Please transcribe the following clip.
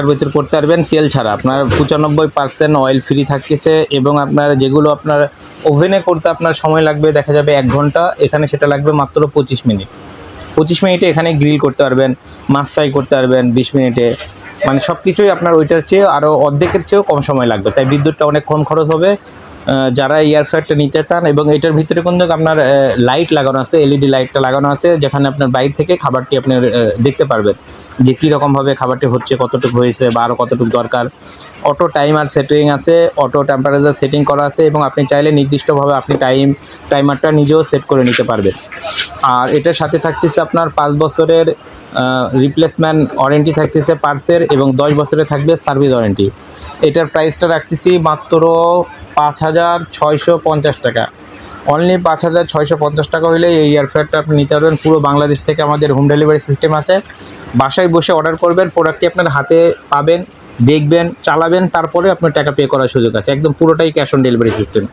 তার ভিতর করতে পারবেন, তেল ছাড়া। আপনার পঁচানব্বই পার্সেন্ট অয়েল ফ্রি থাকতেছে এবং আপনার যেগুলো আপনার ওভেনে করতে আপনার সময় লাগবে, দেখা যাবে এক ঘণ্টা, এখানে সেটা লাগবে মাত্র পঁচিশ মিনিট। পঁচিশ মিনিটে এখানে গ্রিল করতে পারবেন, মাছ ফ্রাই করতে পারবেন বিশ মিনিটে। মানে সব কিছুই আপনার ওইটার চেয়ে আরও অর্ধেকের চেয়েও কম সময় লাগবে। তাই বিদ্যুৎটা অনেক কম খরচ হবে। যারা এয়ার ফ্রায়ারটা নিতে চান এবং এটার ভিতরে কিন্তু আপনার লাইট লাগানো আছে এলইডি লাইটটা লাগানো আছে, যেখানে আপনার বাইরে থেকে খাবারটি আপনি দেখতে পারবেন। যে কীরকমভাবে খাবারটি হচ্ছে, কতটুকু হয়েছে বা আরও কতটুকু দরকার। অটো টাইমার সেটিং আছে, অটো টেম্পারেচার সেটিং করা আছে এবং আপনি চাইলে নির্দিষ্টভাবে আপনি টাইম টাইমারটা নিজেও সেট করে নিতে পারবেন। আর এটার সাথে থাকতেছে আপনার পাঁচ বছরের রিপ্লেসমেন্ট ওয়ারেন্টি থাকতেছে পার্সের এবং দশ বছরে থাকবে সার্ভিস ওয়ারেন্টি এটার প্রাইসটা রাখতেছি মাত্র পাঁচ হাজার ছয়শো পঞ্চাশ টাকা। অনলি পাঁচ হাজার ছয়শো পঞ্চাশ টাকা হলে এই এয়ার ফ্রায়ারটা আপনি নিতে পারবেন। পুরো বাংলাদেশ থেকে আমাদের হোম ডেলিভারি সিস্টেম আছে। বাসায় বসে অর্ডার করবেন প্রোডাক্টটি আপনার হাতে পাবেন, দেখবেন, চালাবেন, তারপরে আপনার টাকা পে করার সুযোগ আছে। একদম পুরোটাই ক্যাশ অন ডেলিভারি সিস্টেম